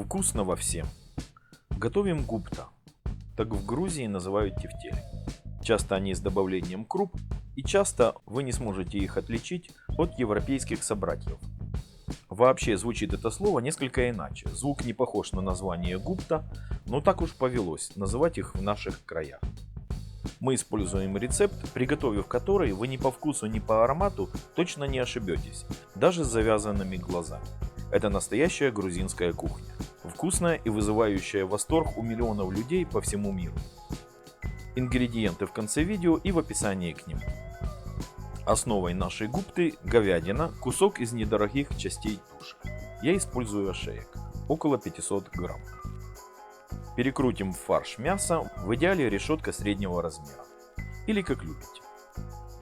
Вкусного всем. Готовим гупта. Так в Грузии называют тефтели. Часто они с добавлением круп, и часто вы не сможете их отличить от европейских собратьев. Вообще звучит это слово несколько иначе. Звук не похож на название гупта, но так уж повелось называть их в наших краях. Мы используем рецепт, приготовив который вы ни по вкусу, ни по аромату точно не ошибетесь, даже с завязанными глазами. Это настоящая грузинская кухня. Вкусная и вызывающая восторг у миллионов людей по всему миру. Ингредиенты в конце видео и в описании к ним. Основой нашей гупты говядина, кусок из недорогих частей туши. Я использую ошеек, около 500 грамм. Перекрутим в фарш мясо, в идеале решетка среднего размера. Или как любите.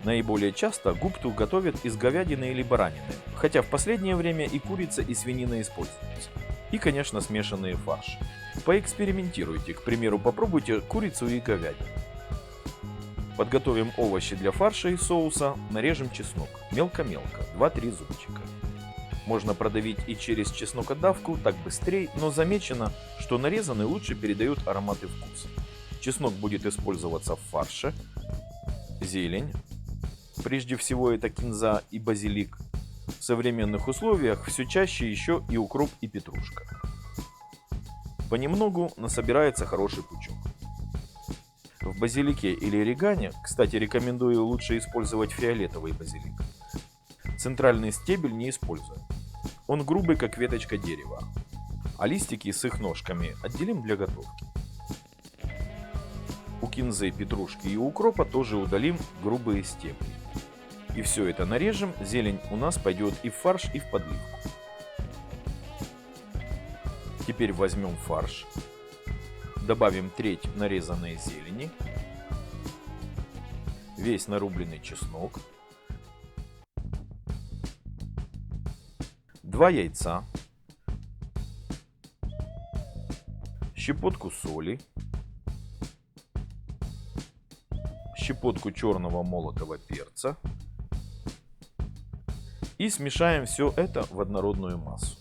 Наиболее часто гупту готовят из говядины или баранины, хотя в последнее время и курица, и свинина используются. И, конечно, смешанные фарши. Поэкспериментируйте, к примеру, попробуйте курицу и говядину. Подготовим овощи для фарша и соуса, нарежем чеснок, мелко-мелко, 2-3 зубчика. Можно продавить и через чеснокодавку, так быстрее, но замечено, что нарезанный лучше передает аромат и вкус. Чеснок будет использоваться в фарше, зелень, прежде всего это кинза и базилик. В современных условиях все чаще еще и укроп и петрушка. Понемногу насобирается хороший пучок. В базилике или орегане, кстати, рекомендую лучше использовать фиолетовый базилик. Центральный стебель не используем. Он грубый, как веточка дерева. А листики с их ножками отделим для готовки. У кинзы, петрушки и укропа тоже удалим грубые стебли. И все это нарежем, зелень у нас пойдет и в фарш, и в подливку. Теперь возьмем фарш, добавим треть нарезанной зелени, весь нарубленный чеснок, 2 яйца, щепотку соли, щепотку черного молотого перца и смешаем все это в однородную массу.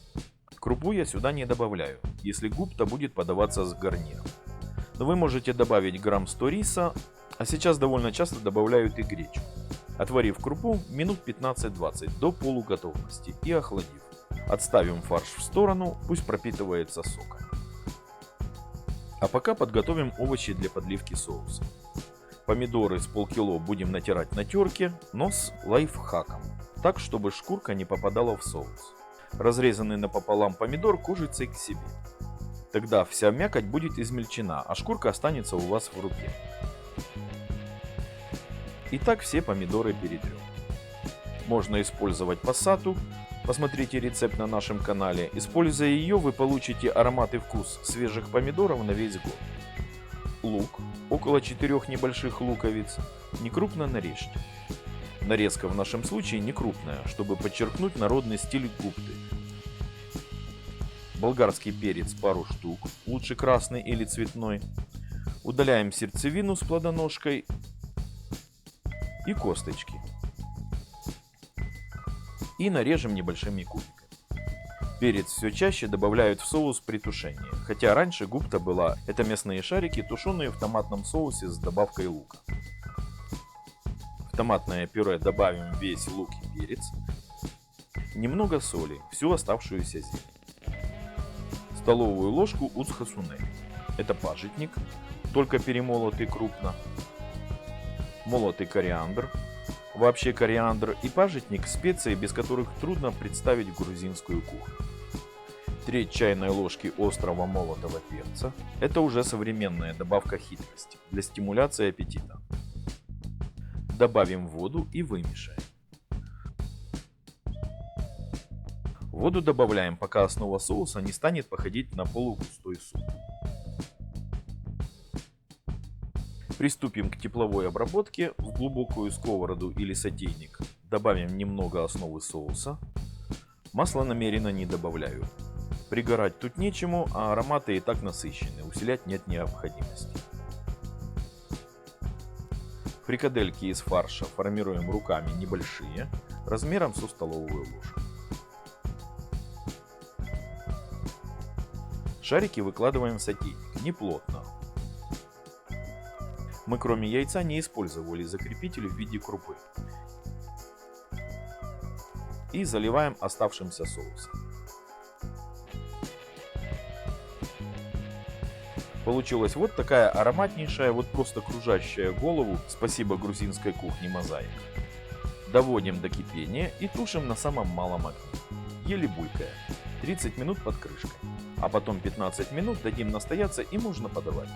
Крупу я сюда не добавляю, если губта будет подаваться с гарниром. Но вы можете добавить грамм 100 риса, а сейчас довольно часто добавляют и гречку. Отварив крупу минут 15-20 до полуготовности и охладив. Отставим фарш в сторону, пусть пропитывается соком. А пока подготовим овощи для подливки соуса. Помидоры с полкило будем натирать на терке, но с лайфхаком, так чтобы шкурка не попадала в соус. Разрезанный напополам помидор кожицей к себе. Тогда вся мякоть будет измельчена, а шкурка останется у вас в руке. Итак, все помидоры перетрем. Можно использовать пассату, Посмотрите рецепт на нашем канале. Используя ее, вы получите аромат и вкус свежих помидоров на весь год. Лук. Около 4 небольших луковиц. Некрупно нарежьте. Нарезка в нашем случае не крупная, чтобы подчеркнуть народный стиль гупты. Болгарский перец пару штук, лучше красный или цветной. Удаляем сердцевину с плодоножкой и косточки и нарежем небольшими кубиками. Перец все чаще добавляют в соус при тушении, хотя раньше гупта была это мясные шарики, тушеные в томатном соусе с добавкой лука. Томатное пюре добавим весь лук и перец, немного соли, всю оставшуюся зелень, столовую ложку уцхасуне, это пажитник, только перемолотый крупно, молотый кориандр, Вообще кориандр и пажитник – специи, без которых трудно представить грузинскую кухню. Треть чайной ложки острого молотого перца – это уже современная добавка хитрости для стимуляции аппетита. Добавим воду и вымешаем. Воду добавляем, пока основа соуса не станет походить на полугустой суп. Приступим к тепловой обработке в глубокую сковороду или сотейник. Добавим немного основы соуса. Масло намеренно не добавляю. Пригорать тут нечему, а ароматы и так насыщены, усилять нет необходимости. Фрикадельки из фарша формируем руками небольшие, размером со столовую ложку. Шарики выкладываем в сотейник, не плотно. Мы кроме яйца не использовали закрепитель в виде крупы. И заливаем оставшимся соусом. Получилась вот такая ароматнейшая, вот просто кружащая голову, спасибо грузинской кухне мозаика. Доводим до кипения и тушим на самом малом огне, еле булькая, 30 минут под крышкой. А потом 15 минут дадим настояться и можно подавать.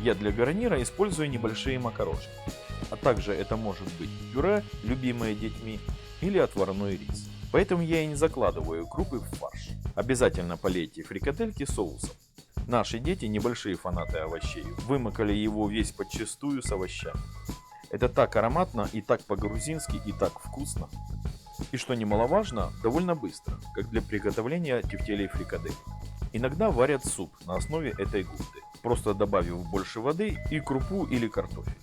Я для гарнира использую небольшие макарошки, а также это может быть пюре, любимое детьми, или отварной рис. Поэтому я и не закладываю крупы в фарш. Обязательно полейте фрикадельки соусом. Наши дети небольшие фанаты овощей, вымокали его весь подчистую с овощами. Это так ароматно и так по-грузински и так вкусно. И что немаловажно, довольно быстро, как для приготовления тефтелей фрикадель. Иногда варят суп на основе этой губты, просто добавив больше воды и крупу или картофель.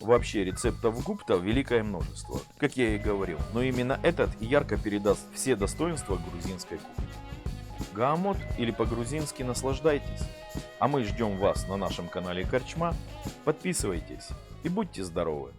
Вообще рецептов гупта великое множество, как я и говорил, но именно этот ярко передаст все достоинства грузинской кухни. Гаамот или по-грузински наслаждайтесь. А мы ждем вас на нашем канале Корчма. Подписывайтесь и будьте здоровы!